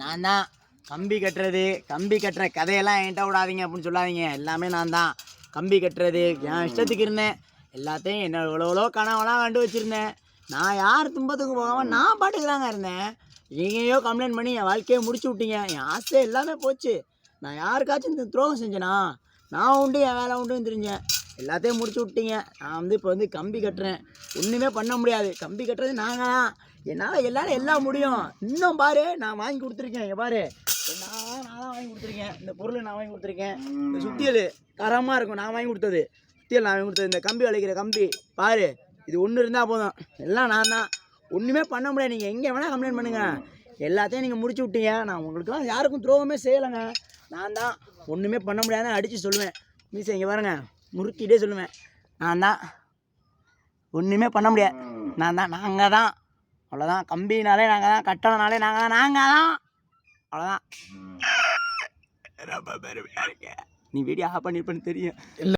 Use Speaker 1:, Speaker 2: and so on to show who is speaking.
Speaker 1: நான் தான் கம்பி கட்டுறது கம்பி கட்டுற கதையெல்லாம் என்கிட்ட விடாதீங்க அப்படின்னு சொல்லாதீங்க. எல்லாமே நான் தான் கம்பி கட்டுறது என் இஷ்டத்துக்கு இருந்தேன். எல்லாத்தையும் என்ன எவ்வளோ கனவெல்லாம் கண்டு வச்சுருந்தேன். நான் யார் துன்பத்துக்கு போகாமல் நான் பாட்டுக்குதாங்க இருந்தேன். எங்கேயோ கம்ப்ளைண்ட் பண்ணி என் வாழ்க்கையை முடிச்சு விட்டீங்க. என் ஆசை எல்லாமே போச்சு. நான் யாருக்காச்சும் இந்த துரோகம் செஞ்சேனா? நான் உண்டு என் வேலை உண்டுன்னு தெரிஞ்சேன். எல்லாத்தையும் முடிச்சு விட்டீங்க. நான் வந்து இப்போ வந்து கம்பி கட்டுறேன். ஒன்றுமே பண்ண முடியாது. கம்பி கட்டுறது நாங்கள் தான். என்னால் எல்லாரும் எல்லாம் முடியும். இன்னும் பாரு நான் வாங்கி கொடுத்துருக்கேன். இங்கே பாரு. நான் நான் தான் வாங்கி கொடுத்துருக்கேன். இந்த பொருள் நான் வாங்கி கொடுத்துருக்கேன். இந்த சுத்தியல் தரமாக இருக்கும். நான் வாங்கி கொடுத்தது. சுத்தியல் நான் வாங்கி கொடுத்தது. இந்த கம்பி வளைக்கிற கம்பி. பாரு இது ஒன்று இருந்தால் போதும். எல்லாம் நான் தான். ஒன்றுமே பண்ண முடியாது. நீங்கள் எங்கே வேணால் கம்ப்ளைண்ட் பண்ணுங்கள் எல்லாத்தையும் நீங்கள் முடிச்சு விட்டீங்க. நான் உங்களுக்குலாம் யாருக்கும் துரோகமே செய்யலைங்க. நான் தான். ஒன்றுமே பண்ண முடியாதுன்னு அடித்து சொல்லுவேன். மீசை இங்கே பாருங்கள் முறுக்கிட்டே சொல்லுவேன். நான் தான் ஒன்றுமே பண்ண முடியாது. நான் தான் நாங்கள் தான் அவ்வளோதான் கம்பினாலே நாங்கள் தான் கட்டணனாலே நாங்கள் தான் நாங்கள் தான் அவ்வளோதான் ரொம்ப பெருமையாக இருக்கு. நீ வீடியோ ஆஃப் பண்ணிருப்பேன்னு தெரியும்.